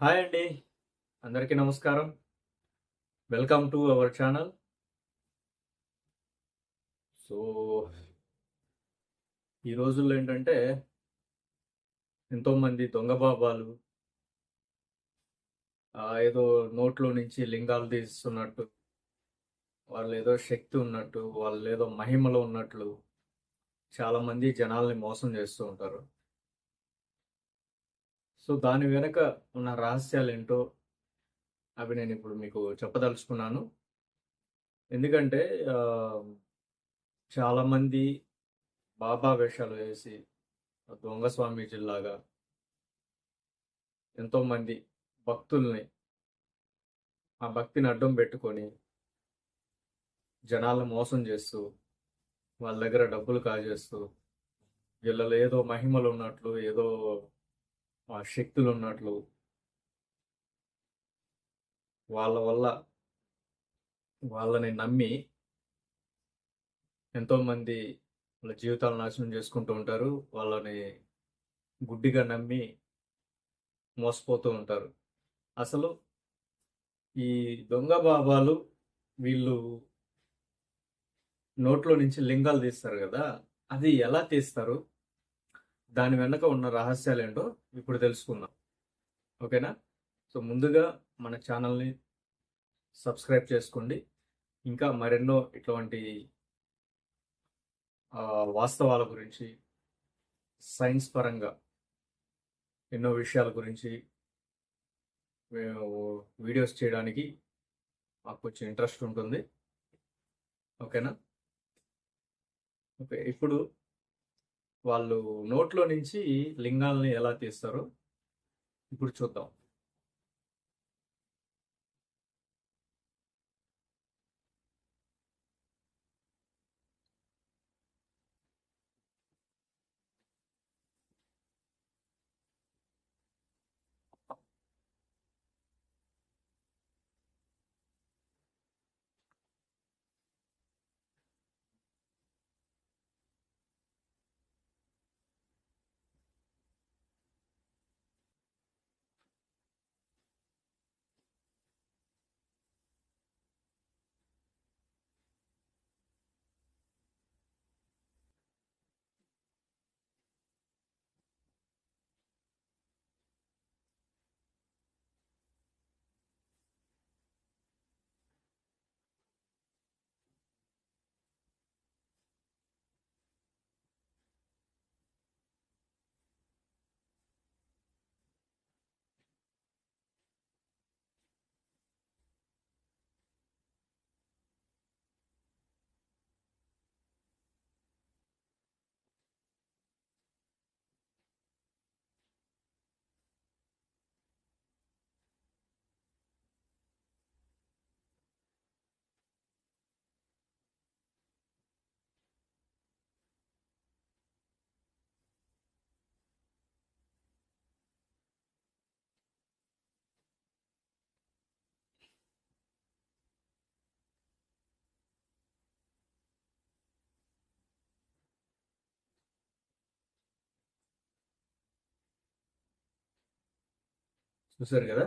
Hi అండి. అందరికీ నమస్కారం. Welcome to our channel. So ఈ రోజుల్లో ఏంటంటే ఎంతోమంది దొంగ బాబాలు ఏదో నోట్లో నుంచి లింగాలు తీస్తున్నట్టు వాళ్ళు ఏదో శక్తి ఉన్నట్టు వాళ్ళు ఏదో మహిమలో ఉన్నట్లు చాలామంది జనాల్ని మోసం చేస్తూ ఉంటారు. సో దాని వెనక ఉన్న రహస్యాలు ఏంటో అవి నేను ఇప్పుడు మీకు చెప్పదలుచుకున్నాను. ఎందుకంటే చాలామంది బాబా వేషాలు వేసి దొంగ జిల్లాగా ఎంతోమంది భక్తుల్ని ఆ భక్తిని అడ్డం పెట్టుకొని జనాలను మోసం చేస్తూ వాళ్ళ దగ్గర డబ్బులు కాజేస్తూ వీళ్ళలో ఏదో మహిమలు ఉన్నట్లు ఏదో ఆ శక్తులు ఉన్నట్లు వాళ్ళ వల్ల వాళ్ళని నమ్మి ఎంతోమంది వాళ్ళ జీవితాలు నాశనం చేసుకుంటూ ఉంటారు. వాళ్ళని గుడ్డిగా నమ్మి మోసపోతూ ఉంటారు. అసలు ఈ దొంగ బాబాలు వీళ్ళు నోట్లో నుంచి లింగాలు తీస్తారు కదా అది ఎలా తీస్తారు? దాని వెనక ఉన్న రహస్యాలు ఏంటో ఇప్పుడు తెలుసుకుందాం. ఓకేనా? సో ముందుగా మన ఛానల్ని సబ్స్క్రైబ్ చేసుకోండి. ఇంకా మరెన్నో ఇటువంటి వాస్తవాల గురించి సైన్స్ పరంగా ఎన్నో విషయాల గురించి వీడియోస్ చేయడానికి మాకు కొంచెం ఇంట్రెస్ట్ ఉంటుంది. ఓకేనా? ఓకే ఇప్పుడు వాళ్ళు నోట్లో నుంచి లింగాల్ని ఎలా తీస్తారో ఇప్పుడు చూద్దాం. చూసారు కదా?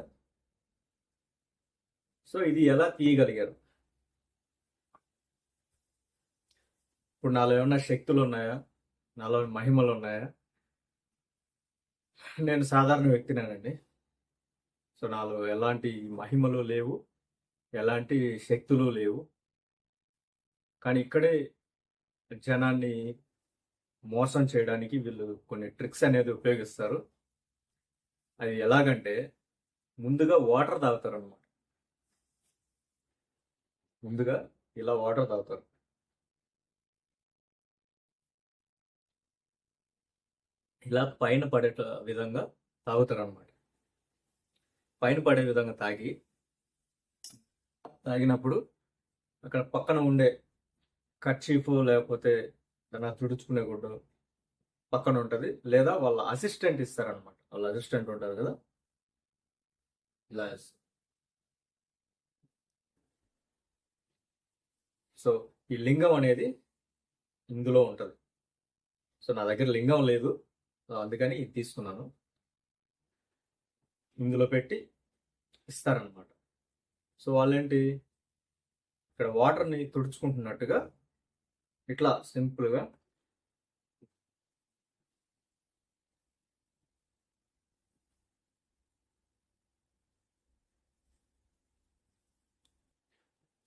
సో ఇది ఎలా తీయగలిగారు? ఇప్పుడు నాలో ఏమన్నా శక్తులు ఉన్నాయా? నాలో మహిమలు ఉన్నాయా? నేను సాధారణ వ్యక్తినేనండి. సో నాలో ఎలాంటి మహిమలు లేవు ఎలాంటి శక్తులు లేవు. కానీ ఇక్కడే జనాన్ని మోసం చేయడానికి వీళ్ళు కొన్ని ట్రిక్స్ అనేది ఉపయోగిస్తారు. అది ఎలాగంటే ముందుగా వాటర్ తాగుతారు అనమాట ముందుగా ఇలా వాటర్ తాగుతారు. ఇలా పైన పడే విధంగా తాగుతారు అనమాట పైన పడే విధంగా తాగి తాగినప్పుడు అక్కడ పక్కన ఉండే కర్చీఫ్ లేకపోతే దాన్ని తుడుచుకునే గుడ్డు పక్కన ఉంటుంది. లేదా వాళ్ళ అసిస్టెంట్ ఇస్తారనమాట వాళ్ళ అసిస్టెంట్ ఉంటారు కదా ఇలా సో ఈ లింగం అనేది ఇందులో ఉంటుంది. సో నా దగ్గర లింగం లేదు. అందుకని ఇది తీసుకున్నాను. ఇందులో పెట్టి ఇస్తారనమాట సో వాళ్ళేంటి? ఇక్కడ వాటర్ని తుడుచుకుంటున్నట్టుగా ఇట్లా సింపుల్గా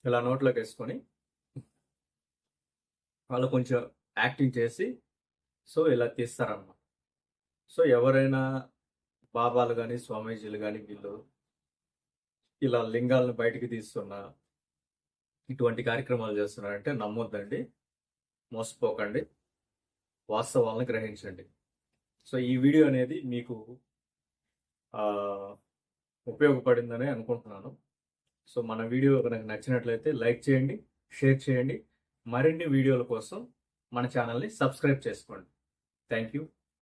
ఇలా నోట్లోకి వేసుకొని వాళ్ళు కొంచెం యాక్టింగ్ చేసి సో ఇలా తీస్తారనమాట సో ఎవరైనా బాబాలు కానీ స్వామీజీలు కానీ వీళ్ళు ఇలా లింగాలను బయటికి తీస్తున్నా ఇటువంటి కార్యక్రమాలు చేస్తున్నారంటే నమ్మొద్దండి. మోసపోకండి. వాస్తవాలను గ్రహించండి. సో ఈ వీడియో అనేది మీకు ఉపయోగపడిందని అనుకుంటున్నాను. సో మన వీడియో కనుక నచ్చినట్లయితే లైక్ చేయండి షేర్ చేయండి. మరిన్ని వీడియోల కోసం మన ఛానల్ని సబ్స్క్రైబ్ చేసుకోండి. Thank you